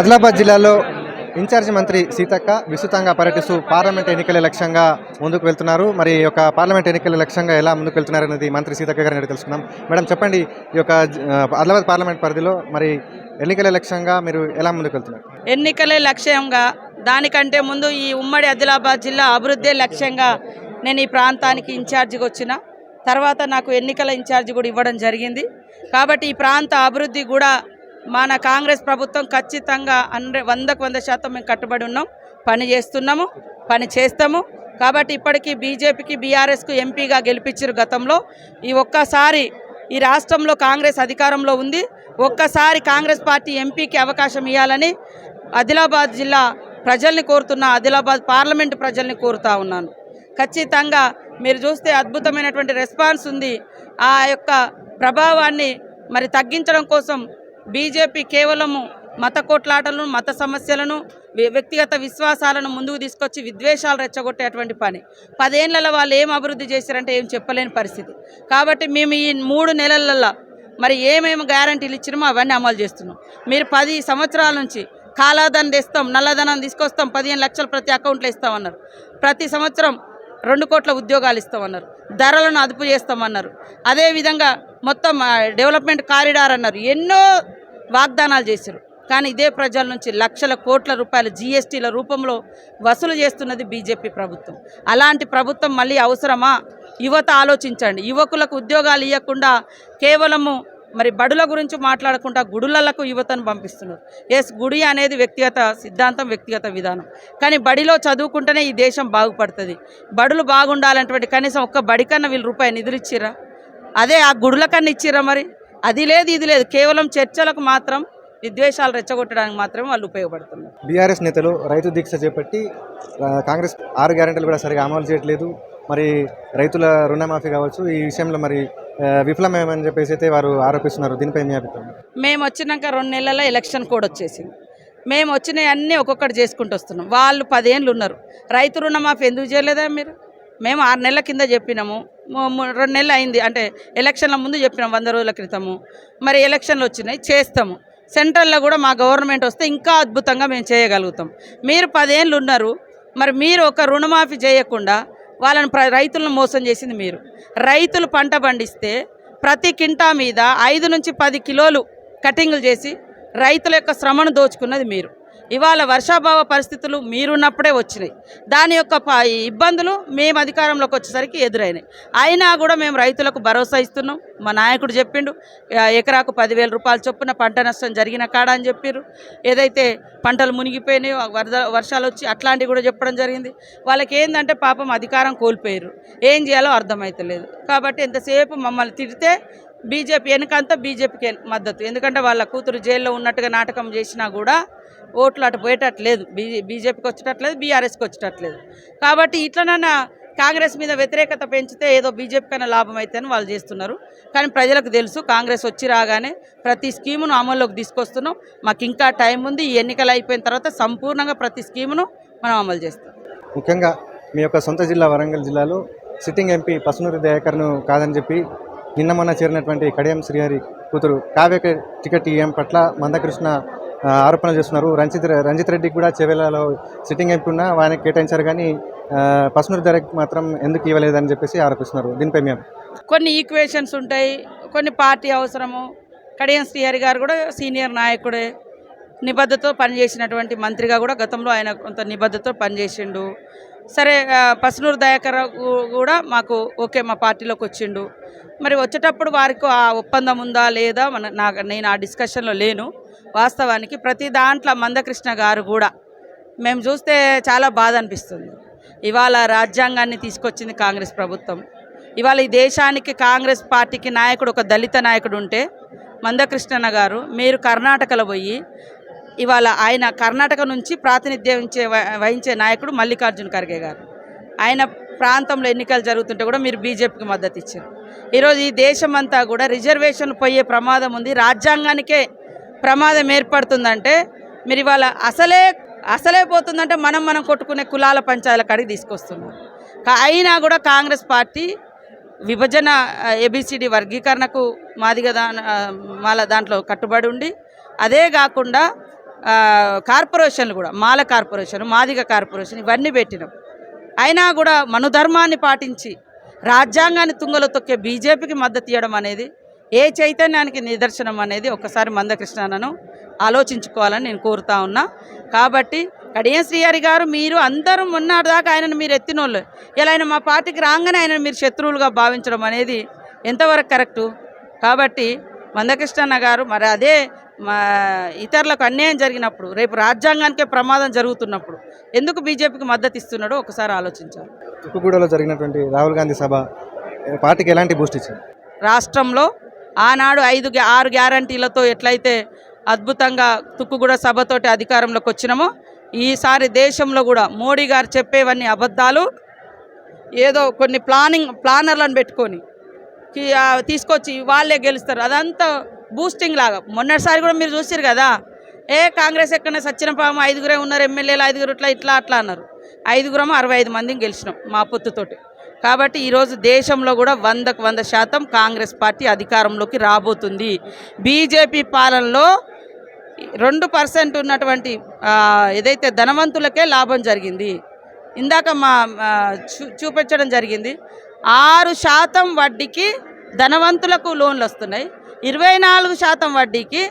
ఆదిలాబాద్ జిల్లాలో ఇన్ఛార్జి మంత్రి సీతక్క విస్తృతంగా పర్యటిస్తూ పార్లమెంట్ ఎన్నికల లక్ష్యంగా ముందుకు వెళ్తున్నారు. మరి ఈ యొక్క పార్లమెంట్ ఎన్నికల లక్ష్యంగా ఎలా ముందుకు వెళ్తున్నారు అనేది మంత్రి సీతక్క గారిని నేను తెలుసుకుందాం. మేడం చెప్పండి ఈ యొక్క ఆదిలాబాద్ పార్లమెంట్ పరిధిలో మరి ఎన్నికల లక్ష్యంగా మీరు ఎలా ముందుకు వెళ్తున్నారు? ఎన్నికలే లక్ష్యంగా దానికంటే ముందు ఈ ఉమ్మడి ఆదిలాబాద్ జిల్లా అభివృద్ధి లక్ష్యంగా నేను ఈ ప్రాంతానికి ఇన్ఛార్జిగా వచ్చిన తర్వాత నాకు ఎన్నికల ఇన్ఛార్జి కూడా ఇవ్వడం జరిగింది. కాబట్టి ఈ ప్రాంత అభివృద్ధి కూడా మన కాంగ్రెస్ ప్రభుత్వం ఖచ్చితంగా హండ్రెడ్ వందకు వంద శాతం మేము కట్టుబడి ఉన్నాం. పని చేస్తున్నాము పని చేస్తాము. కాబట్టి ఇప్పటికీ బీజేపీకి బీఆర్ఎస్కు ఎంపీగా గెలిపించారు గతంలో. ఈ ఒక్కసారి ఈ రాష్ట్రంలో కాంగ్రెస్ అధికారంలో ఉంది. ఒక్కసారి కాంగ్రెస్ పార్టీ ఎంపీకి అవకాశం ఇవ్వాలని ఆదిలాబాద్ జిల్లా ప్రజల్ని కోరుతున్నా ఆదిలాబాద్ పార్లమెంటు ప్రజల్ని కోరుతా ఉన్నాను. ఖచ్చితంగా మీరు చూస్తే అద్భుతమైనటువంటి రెస్పాన్స్ ఉంది. ఆ యొక్క ప్రభావాన్ని మరి తగ్గించడం కోసం బీజేపీ కేవలము మత కోట్లాటలను మత సమస్యలను వ్యక్తిగత విశ్వాసాలను ముందుకు తీసుకొచ్చి విద్వేషాలు రెచ్చగొట్టేటువంటి పని. పదేళ్ళలో వాళ్ళు ఏం అభివృద్ధి చేశారంటే ఏం చెప్పలేని పరిస్థితి. కాబట్టి మేము ఈ మూడు నెలలలో మరి ఏమేమి గ్యారంటీలు ఇచ్చినామో అవన్నీ అమలు చేస్తున్నాం. మీరు పది సంవత్సరాల నుంచి కాలాధనం తెస్తాం నల్లధనం తీసుకొస్తాం పదిహేను లక్షలు ప్రతి అకౌంట్లో ఇస్తామన్నారు. ప్రతి సంవత్సరం రెండు కోట్ల ఉద్యోగాలు ఇస్తామన్నారు. ధరలను అదుపు చేస్తామన్నారు. అదేవిధంగా మొత్తం డెవలప్మెంట్ కారిడార్ అన్నారు. ఎన్నో వాగ్దానాలు చేశారు. కానీ ఇదే ప్రజల నుంచి లక్షల కోట్ల రూపాయల జీఎస్టీల రూపంలో వసూలు చేస్తున్నది బీజేపీ ప్రభుత్వం. అలాంటి ప్రభుత్వం మళ్ళీ అవసరమా? యువత ఆలోచించండి. యువకులకు ఉద్యోగాలు ఇవ్వకుండా కేవలము మరి బడుల గురించి మాట్లాడకుండా గుడులకు యువతను పంపిస్తున్నారు. ఎస్ గుడి అనేది వ్యక్తిగత సిద్ధాంతం వ్యక్తిగత విధానం. కానీ బడిలో చదువుకుంటేనే ఈ దేశం బాగుపడుతుంది. బడులు బాగుండాలన్నటువంటి కనీసం ఒక్క బడి కన్నా వీళ్ళు రూపాయి నిధులు ఇచ్చిరా అదే ఆ గుడుల కన్నా ఇచ్చిర్రా మరి? అది లేదు ఇది లేదు. కేవలం చర్చలకు మాత్రం విద్వేషాలు రెచ్చగొట్టడానికి మాత్రమే వాళ్ళు ఉపయోగపడుతున్నారు. బీఆర్ఎస్ నేతలు రైతు దీక్ష చేపట్టి కాంగ్రెస్ ఆరు గ్యారెంటీలు కూడా సరిగా అమలు చేయట్లేదు. మరి రైతుల రుణమాఫీ కావచ్చు ఈ విషయంలో మరి విఫలమేమని చెప్పేసి అయితే వారు ఆరోపిస్తున్నారు. దీనిపై మీ అభిప్రాయం? మేము వచ్చినాక రెండు నెలల ఎలక్షన్ కోడ్ వచ్చేసింది. మేము వచ్చినవి అన్నీ ఒక్కొక్కటి చేసుకుంటూ వస్తున్నాం. వాళ్ళు పదేళ్ళు ఉన్నారు. రైతు రుణమాఫీ ఎందుకు చేయలేదా మీరు? మేము ఆరు నెలల కింద చెప్పినాము. రెండు నెలలు అయింది. అంటే ఎలక్షన్ల ముందు చెప్పినాం వంద రోజుల క్రితము. మరి ఎలక్షన్లు వచ్చినాయి చేస్తాము. సెంట్రల్లో కూడా మా గవర్నమెంట్ వస్తే ఇంకా అద్భుతంగా మేము చేయగలుగుతాం. మీరు పదేళ్ళు ఉన్నారు. మరి మీరు ఒక రుణమాఫీ చేయకుండా వాళ్ళని రైతులను మోసం చేసింది మీరు. రైతులు పంట పండిస్తే ప్రతి కింటా మీద ఐదు నుంచి పది కిలోలు కటింగ్లు చేసి రైతుల యొక్క శ్రమను దోచుకున్నది మీరు. ఇవాళ వర్షాభావ పరిస్థితులు మీరున్నప్పుడే వచ్చినాయి. దాని యొక్క ప- ఇబ్బందులు మేము అధికారంలోకి వచ్చేసరికి ఎదురైనాయి. అయినా కూడా మేము రైతులకు భరోసా ఇస్తున్నాం. మా నాయకుడు చెప్పిండు ఎకరాకు పదివేల రూపాయల చొప్పున పంట నష్టం జరిగిన కాడ అని చెప్పారు ఏదైతే పంటలు మునిగిపోయినాయో వరద వర్షాలు వచ్చి అట్లాంటివి కూడా చెప్పడం జరిగింది. వాళ్ళకి ఏంటంటే పాపం అధికారం కోల్పోయారు ఏం చేయాలో అర్థమవుతలేదు కాబట్టి ఎంతసేపు మమ్మల్ని తిడితే బీజేపీ వెనుకంతా బీజేపీకి మద్దతు. ఎందుకంటే వాళ్ళ కూతురు జైల్లో ఉన్నట్టుగా నాటకం చేసినా కూడా ఓట్లు అటు పోయేటట్లేదు. బీజే బీజేపీకి వచ్చేటట్లేదు బీఆర్ఎస్కి వచ్చేటట్లేదు. కాబట్టి ఇట్లనన్నా కాంగ్రెస్ మీద వ్యతిరేకత పెంచితే ఏదో బీజేపీ కన్నా లాభం అవుతుందని వాళ్ళు చేస్తున్నారు. కానీ ప్రజలకు తెలుసు కాంగ్రెస్ వచ్చి రాగానే ప్రతి స్కీమును అమల్లోకి తీసుకొస్తున్నాం. మాకు ఇంకా టైం ఉంది. ఈ ఎన్నికలు అయిపోయిన తర్వాత సంపూర్ణంగా ప్రతి స్కీమును మనం అమలు చేస్తాం. ముఖ్యంగా మీ యొక్క సొంత జిల్లా వరంగల్ జిల్లాలో సిట్టింగ్ ఎంపీ పసునూరి దయాకర్ను కాదని చెప్పి నిన్న మొన్న చేరినటువంటి కడియం శ్రీహరి కూతురు కావ్యక టికెట్ ఈఎం పట్ల మందకృష్ణ ఆరోపణలు చేస్తున్నారు. రంజిత్ రంజిత్ రెడ్డికి కూడా చెవెలలో సిట్టింగ్ ఎంపీ ఉన్నా కేటాయించారు కానీ పసునూరు ధరకు మాత్రం ఎందుకు ఇవ్వలేదని చెప్పేసి ఆరోపిస్తున్నారు. దీనిపై మేము కొన్ని ఈక్వేషన్స్ ఉంటాయి కొన్ని పార్టీ అవసరము. కడియం శ్రీహరి గారు కూడా సీనియర్ నాయకుడే. నిబద్ధతో పనిచేసినటువంటి మంత్రిగా కూడా గతంలో ఆయన కొంత నిబద్ధతో పనిచేసిండు. సరే పసునూరు దయాకర్ కూడా మాకు ఓకే మా పార్టీలోకి వచ్చిండు. మరి వచ్చేటప్పుడు వారికి ఆ ఒప్పందం ఉందా లేదా మన నా నేను ఆ డిస్కషన్లో లేను. వాస్తవానికి ప్రతి దాంట్లో మందకృష్ణ గారు కూడా మేము చూస్తే చాలా బాధ అనిపిస్తుంది. ఇవాళ రాజ్యాంగాన్ని తీసుకొచ్చింది కాంగ్రెస్ ప్రభుత్వం. ఇవాళ ఈ దేశానికి కాంగ్రెస్ పార్టీకి నాయకుడు ఒక దళిత నాయకుడు ఉంటే మందకృష్ణన్న గారు మీరు కర్ణాటకలో పోయి ఇవాళ ఆయన కర్ణాటక నుంచి ప్రాతినిధ్యం వహించే వహించే నాయకుడు మల్లికార్జున ఖర్గే గారు. ఆయన ప్రాంతంలో ఎన్నికలు జరుగుతుంటే కూడా మీరు బీజేపీకి మద్దతు ఇచ్చారు. ఈరోజు ఈ దేశం అంతా కూడా రిజర్వేషన్ పోయే ప్రమాదం ఉంది. రాజ్యాంగానికే ప్రమాదం ఏర్పడుతుందంటే మీరు ఇవాళ అసలే అసలే పోతుందంటే మనం మనం కొట్టుకునే కులాల పంచాయల కడిగి తీసుకొస్తున్నారు. అయినా కూడా కాంగ్రెస్ పార్టీ విభజన ఏబిసిడి వర్గీకరణకు మాదిగా దా మాల దాంట్లో కట్టుబడి ఉండి అదే కాకుండా కార్పొరేషన్లు కూడా మాల కార్పొరేషన్ మాదిగ కార్పొరేషన్ ఇవన్నీ పెట్టినాం. అయినా కూడా మనుధర్మాన్ని పాటించి రాజ్యాంగాన్ని తుంగలో తొక్కే బీజేపీకి మద్దతు ఇవ్వడం అనేది ఏ చైతన్యానికి నిదర్శనం అనేది ఒకసారి మందకృష్ణను ఆలోచించుకోవాలని నేను కోరుతా ఉన్నా. కాబట్టి కడియం శ్రీహరి గారు మీరు అందరూ మొన్నటి దాకా ఆయనను మీరు ఎత్తినోళ్ళు. ఇలా ఆయన మా పార్టీకి రాగానే ఆయన మీరు శత్రువులుగా భావించడం అనేది ఎంతవరకు కరెక్టు? కాబట్టి మందకృష్ణన్న గారు మరి అదే మా ఇతరులకు అన్యాయం జరిగినప్పుడు రేపు రాజ్యాంగానికే ప్రమాదం జరుగుతున్నప్పుడు ఎందుకు బీజేపీకి మద్దతు ఇస్తున్నాడో ఒకసారి ఆలోచించాలి. తుక్కుగూడలో జరిగినటువంటి రాహుల్ గాంధీ సభ పార్టీకి ఎలాంటి బూస్ట్ ఇచ్చింది? రాష్ట్రంలో ఆనాడు ఐదు ఆరు గ్యారంటీలతో ఎట్లయితే అద్భుతంగా తుక్కుగూడ సభతోటి అధికారంలోకి వచ్చినామో ఈసారి దేశంలో కూడా మోడీ గారు చెప్పేవన్నీ అబద్ధాలు ఏదో కొన్ని ప్లానింగ్ ప్లానర్లను పెట్టుకొని తీసుకొచ్చి వాళ్ళే గెలుస్తారు. అదంతా బూస్టింగ్ లాగా. మొన్నటిసారి కూడా మీరు చూసారు కదా? ఏ కాంగ్రెస్ ఎక్కడనే సచ్చిన పాము ఐదుగురే ఉన్నారు ఎమ్మెల్యేలు ఐదుగురు ఇట్లా ఇట్లా అట్లా అన్నారు. ఐదుగురం అరవై ఐదు మందిని గెలిచినాం మా పొత్తుతోటి. కాబట్టి ఈరోజు దేశంలో కూడా వందకు వంద శాతం కాంగ్రెస్ పార్టీ అధికారంలోకి రాబోతుంది. బీజేపీ పాలనలో రెండు పర్సెంట్ ఉన్నటువంటి ఏదైతే ధనవంతులకే లాభం జరిగింది ఇందాక మా మా చూ చూపించడం జరిగింది ఆరు శాతం వడ్డీకి ధనవంతులకు లోన్లు వస్తున్నాయి. ఇరవై నాలుగు శాతం వడ్డీకి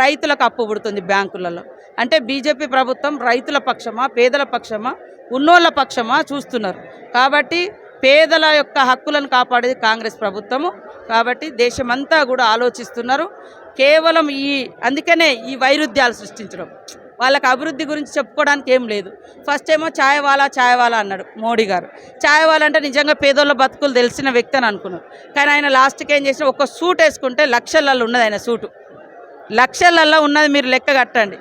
రైతులకు అప్పు పుడుతుంది బ్యాంకులలో. అంటే బీజేపీ ప్రభుత్వం రైతుల పక్షమా పేదల పక్షమా ఉన్నోళ్ళ పక్షమా చూస్తున్నారు. కాబట్టి పేదల యొక్క హక్కులను కాపాడేది కాంగ్రెస్ ప్రభుత్వము. కాబట్టి దేశమంతా కూడా ఆలోచిస్తున్నారు. కేవలం ఈ అందుకనే ఈ వైరుధ్యాలు సృష్టించడం. వాళ్ళకి అభివృద్ధి గురించి చెప్పుకోవడానికి ఏం లేదు. ఫస్ట్ ఏమో ఛాయవాలా ఛాయవాలా అన్నాడు మోడీ గారు. ఛాయవాలా అంటే నిజంగా పేదోళ్ళ బతుకులు తెలిసిన వ్యక్తి అని అనుకున్నాను కానీ ఆయన లాస్ట్కి ఏం చేసిన ఒక సూట్ వేసుకుంటే లక్షలలో ఉన్నది ఆయన సూటు. లక్షలలో ఉన్నది మీరు లెక్క కట్టండి.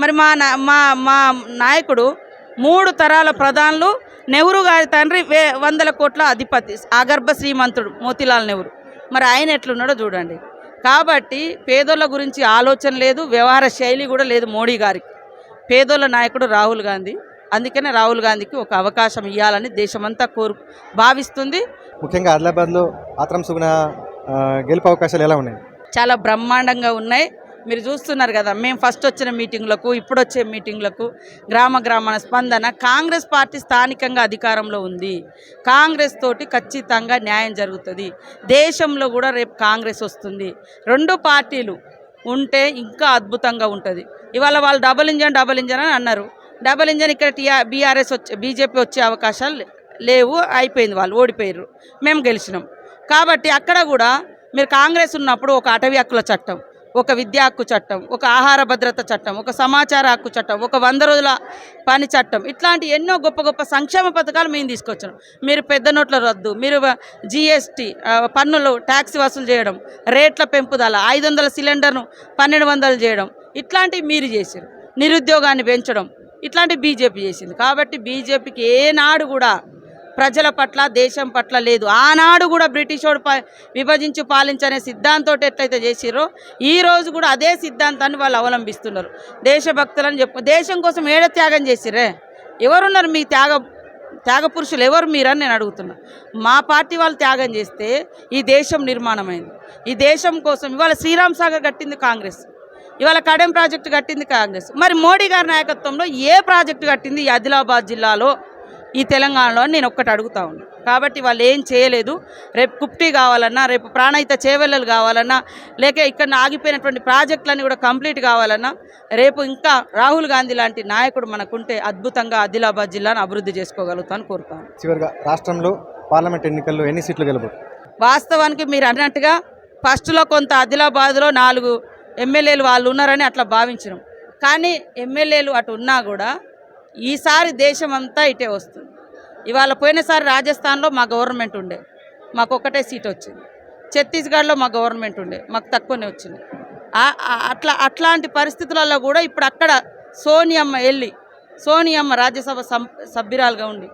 మరి మా నా మా మా నాయకుడు మూడు తరాల ప్రధానులు నెహ్రూ గారి తండ్రి వే వందల కోట్ల అధిపతి ఆగర్భ శ్రీమంతుడు మోతిలాల్ నెహ్రూ. మరి ఆయన ఎట్లున్నాడో చూడండి. కాబట్టి పేదోళ్ళ గురించి ఆలోచన లేదు వ్యవహార శైలి కూడా లేదు మోడీ గారికి. పేదోళ్ళ నాయకుడు రాహుల్ గాంధీ. అందుకనే రాహుల్ గాంధీకి ఒక అవకాశం ఇవ్వాలని దేశమంతా కోరు భావిస్తుంది. ముఖ్యంగా ఆదిలాబాద్లో ఆత్రం సుగుణ గెలుపు అవకాశాలు ఎలా ఉన్నాయి? చాలా బ్రహ్మాండంగా ఉన్నాయి. మీరు చూస్తున్నారు కదా మేము ఫస్ట్ వచ్చిన మీటింగ్లకు ఇప్పుడు వచ్చే మీటింగ్లకు గ్రామ గ్రామాల స్పందన కాంగ్రెస్ పార్టీ స్థానికంగా అధికారంలో ఉంది. కాంగ్రెస్ తోటి ఖచ్చితంగా న్యాయం జరుగుతుంది. దేశంలో కూడా రేపు కాంగ్రెస్ వస్తుంది. రెండు పార్టీలు ఉంటే ఇంకా అద్భుతంగా ఉంటుంది. ఇవాళ వాళ్ళు డబుల్ ఇంజన్ డబుల్ ఇంజన్ అని అన్నారు. డబుల్ ఇంజన్ ఇక్కడ టీఆర్ బీఆర్ఎస్ వచ్చే బీజేపీ వచ్చే అవకాశాలు లేవు అయిపోయింది వాళ్ళు ఓడిపోయారు మేము గెలిచినాం. కాబట్టి అక్కడ కూడా మీరు కాంగ్రెస్ ఉన్నప్పుడు ఒక అటవీ హక్కుల చట్టం. ఒక విద్యా హక్కు చట్టం ఒక ఆహార భద్రత చట్టం ఒక సమాచార హక్కు చట్టం ఒక వంద రోజుల పని చట్టం. ఇట్లాంటి ఎన్నో గొప్ప గొప్ప సంక్షేమ పథకాలు మేము తీసుకొచ్చాం. మీరు పెద్ద నోట్ల రద్దు మీరు జిఎస్టీ పన్నులు ట్యాక్స్ వసూలు చేయడం రేట్ల పెంపుదల ఐదు వందల సిలిండర్ను పన్నెండు వందలు చేయడం ఇట్లాంటివి మీరు చేశారు. నిరుద్యోగాన్ని పెంచడం ఇట్లాంటి బీజేపీ చేసింది. కాబట్టి బీజేపీకి ఏనాడు కూడా ప్రజల పట్ల దేశం పట్ల లేదు. ఆనాడు కూడా బ్రిటిష్ వాడు విభజించి పాలించనే సిద్ధాంతం ఎట్లయితే చేసిరో ఈ రోజు కూడా అదే సిద్ధాంతాన్ని వాళ్ళు అవలంబిస్తున్నారు. దేశభక్తులని చెప్పు దేశం కోసం ఏడ త్యాగం చేసిరే ఎవరున్నారు మీ త్యాగ త్యాగ పురుషులు ఎవరు మీరని నేను అడుగుతున్నా. మా పార్టీ వాళ్ళు త్యాగం చేస్తే ఈ దేశం నిర్మాణమైంది. ఈ దేశం కోసం ఇవాళ శ్రీరామ్ సాగర్ కట్టింది కాంగ్రెస్. ఇవాళ కడెం ప్రాజెక్టు కట్టింది కాంగ్రెస్. మరి మోడీ గారి నాయకత్వంలో ఏ ప్రాజెక్టు కట్టింది ఈ ఆదిలాబాద్ జిల్లాలో? ఈ తెలంగాణలో అని నేను ఒక్కటి అడుగుతా ఉన్నా. కాబట్టి వాళ్ళు ఏం చేయలేదు. రేపు కుప్టీ కావాలన్నా రేపు ప్రాణహిత చేవెళ్ళలు కావాలన్నా లేక ఇక్కడ ఆగిపోయినటువంటి ప్రాజెక్టులన్నీ కూడా కంప్లీట్ కావాలన్నా రేపు ఇంకా రాహుల్ గాంధీ లాంటి నాయకుడు మనకుంటే అద్భుతంగా ఆదిలాబాద్ జిల్లాను అభివృద్ధి చేసుకోగలుగుతాను కోరుతాను చివరిగా రాష్ట్రంలో పార్లమెంట్ ఎన్నికల్లో ఎన్ని సీట్లు గెలుపు వాస్తవానికి మీరు అన్నట్టుగా ఫస్ట్లో కొంత ఆదిలాబాద్లో నాలుగు ఎమ్మెల్యేలు వాళ్ళు ఉన్నారని అట్లా భావించినాం. కానీ ఎమ్మెల్యేలు అటు ఉన్నా కూడా ఈసారి దేశం అంతా ఇటే వస్తుంది. ఇవాళ పోయినసారి రాజస్థాన్లో మా గవర్నమెంట్ ఉండే. మాకు ఒక్కటే సీట్ వచ్చింది. ఛత్తీస్గఢ్లో మా గవర్నమెంట్ ఉండే. మాకు తక్కువనే వచ్చింది. అట్లా అట్లాంటి పరిస్థితులలో కూడా ఇప్పుడు అక్కడ సోనియమ్మ వెళ్ళి సోనియమ్మ రాజ్యసభ సభ్యురాలుగా ఉండి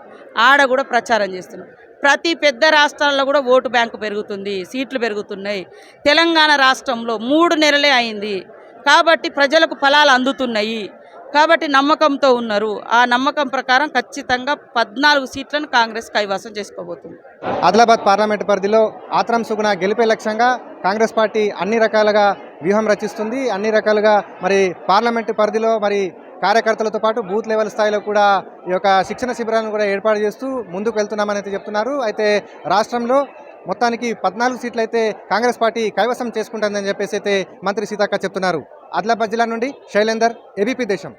ఆడ కూడా ప్రచారం చేస్తున్నారు. ప్రతి పెద్ద రాష్ట్రాల్లో కూడా ఓటు బ్యాంకు పెరుగుతుంది సీట్లు పెరుగుతున్నాయి. తెలంగాణ రాష్ట్రంలో మూడు నెలలే అయింది. కాబట్టి ప్రజలకు ఫలాలు అందుతున్నాయి. కాబట్టి నమ్మకంతో ఉన్నారు. ఆ నమ్మకం ప్రకారం ఖచ్చితంగా పద్నాలుగు సీట్లను కాంగ్రెస్ కైవసం చేసుకోబోతుంది. ఆదిలాబాద్ పార్లమెంట్ పరిధిలో ఆత్రం సుగుణ గెలిపే లక్ష్యంగా కాంగ్రెస్ పార్టీ అన్ని రకాలుగా వ్యూహం రచిస్తుంది. అన్ని రకాలుగా మరి పార్లమెంటు పరిధిలో మరి కార్యకర్తలతో పాటు బూత్ లెవెల్ స్థాయిలో కూడా ఈ యొక్క శిక్షణ శిబిరాలను కూడా ఏర్పాటు చేస్తూ ముందుకు వెళ్తున్నామని అయితే చెప్తున్నారు. అయితే రాష్ట్రంలో మొత్తానికి పద్నాలుగు సీట్లు అయితే కాంగ్రెస్ పార్టీ కైవసం చేసుకుంటుందని చెప్పేసి అయితే మంత్రి సీతాక్క చెప్తున్నారు. ఆదిలాబాద్ జిల్లా నుండి శైలేందర్ ఏబీపీ దేశం.